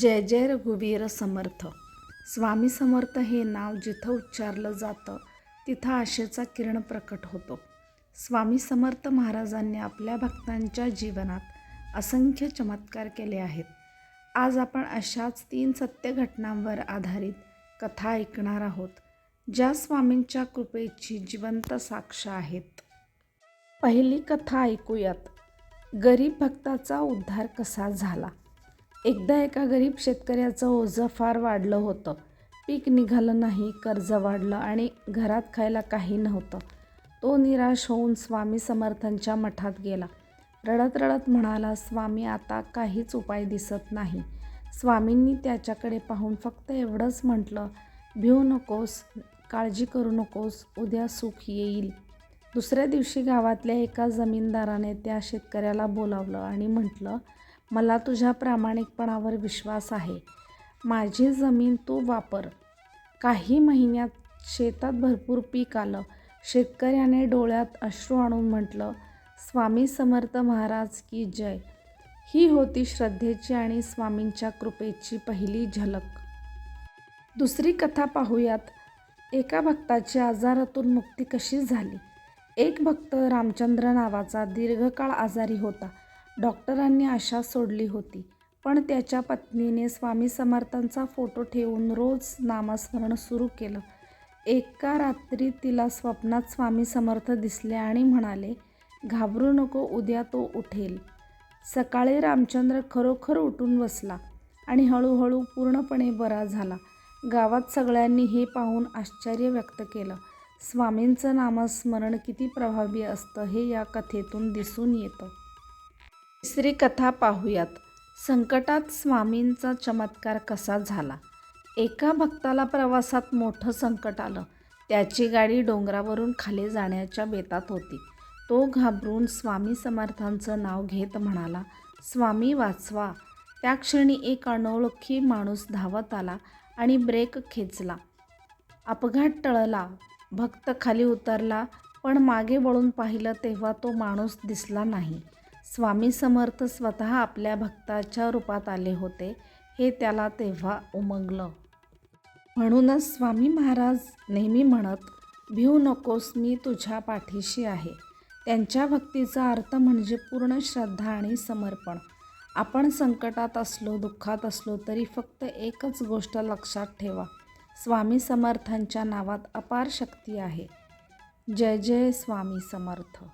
जय जय रघुवीर समर्थ. स्वामी समर्थ हे नाव जिथं उच्चारलं जातं तिथं आशेचा किरण प्रकट होतो. स्वामी समर्थ महाराजांनी आपल्या भक्तांच्या जीवनात असंख्य चमत्कार केले आहेत. आज आपण अशाच तीन सत्य घटनांवर आधारित कथा ऐकणार आहोत ज्या स्वामींच्या कृपेची जिवंत साक्ष आहेत. पहिली कथा ऐकूयात. गरीब भक्ताचा उद्धार कसा झाला? एकदा एका गरीब शेतकऱ्याचं ओझं फार वाढलं होतं. पीक निघालं नाही कर्ज वाढलं आणि घरात खायला काही नव्हतं. तो निराश होऊन स्वामी समर्थांच्या मठात गेला. रडत रडत म्हणाला स्वामी आता काहीच उपाय दिसत नाही. स्वामींनी त्याच्याकडे पाहून फक्त एवढंच म्हटलं भिऊ नकोस काळजी करू नकोस उद्या सुख येईल. दुसऱ्या दिवशी गावातल्या एका जमीनदाराने त्या शेतकऱ्याला बोलावलं आणि म्हटलं मला तुझ्या प्रामाणिकपणावर विश्वास आहे. माझी जमीन तू वापर. काही महिन्यात शेतात भरपूर पीक आलं. शेतकऱ्याने डोळ्यात अश्रू आणून म्हटलं स्वामी समर्थ महाराज की जय. ही होती श्रद्धेची आणि स्वामींच्या कृपेची पहिली झलक. दुसरी कथा पाहूयात. एका भक्ताची आजारातून मुक्ती कशी झाली? एक भक्त रामचंद्र नावाचा दीर्घकाळ आजारी होता. डॉक्टरांनी आशा सोडली होती. पण त्याच्या पत्नीने स्वामी समर्थांचा फोटो ठेवून रोज नामस्मरण सुरू केलं. एका रात्री तिला स्वप्नात स्वामी समर्थ दिसले आणि म्हणाले घाबरू नको उद्या तो उठेल. सकाळी रामचंद्र खरोखर उठून बसला आणि हळूहळू पूर्णपणे बरा झाला. गावात सगळ्यांनी हे पाहून आश्चर्य व्यक्त केलं. स्वामींचं नामस्मरण किती प्रभावी असतं हे या कथेतून दिसून येतं. तिसरी कथा पाहूयात. संकटात स्वामींचा चमत्कार कसा झाला? एका भक्ताला प्रवासात मोठं संकट आलं. त्याची गाडी डोंगरावरून खाली जाण्याच्या बेतात होती. तो घाबरून स्वामी समर्थांचं नाव घेत म्हणाला स्वामी वाचवा. त्या क्षणी एक अनोळखी माणूस धावत आला आणि ब्रेक खेचला. अपघात टळला. भक्त खाली उतरला पण मागे वळून पाहिलं तेव्हा तो माणूस दिसला नाही. स्वामी समर्थ स्वतः आपल्या भक्ताच्या रूपात आले होते हे त्याला तेव्हा उमगलं. म्हणूनच स्वामी महाराज नेहमी म्हणत भिऊ नकोस मी तुझ्या पाठीशी आहे. त्यांच्या भक्तीचा अर्थ म्हणजे पूर्ण श्रद्धा आणि समर्पण. आपण संकटात असलो दुःखात असलो तरी फक्त एकच गोष्ट लक्षात ठेवा स्वामी समर्थांच्या नावात अपार शक्ती आहे. जय जय स्वामी समर्थ.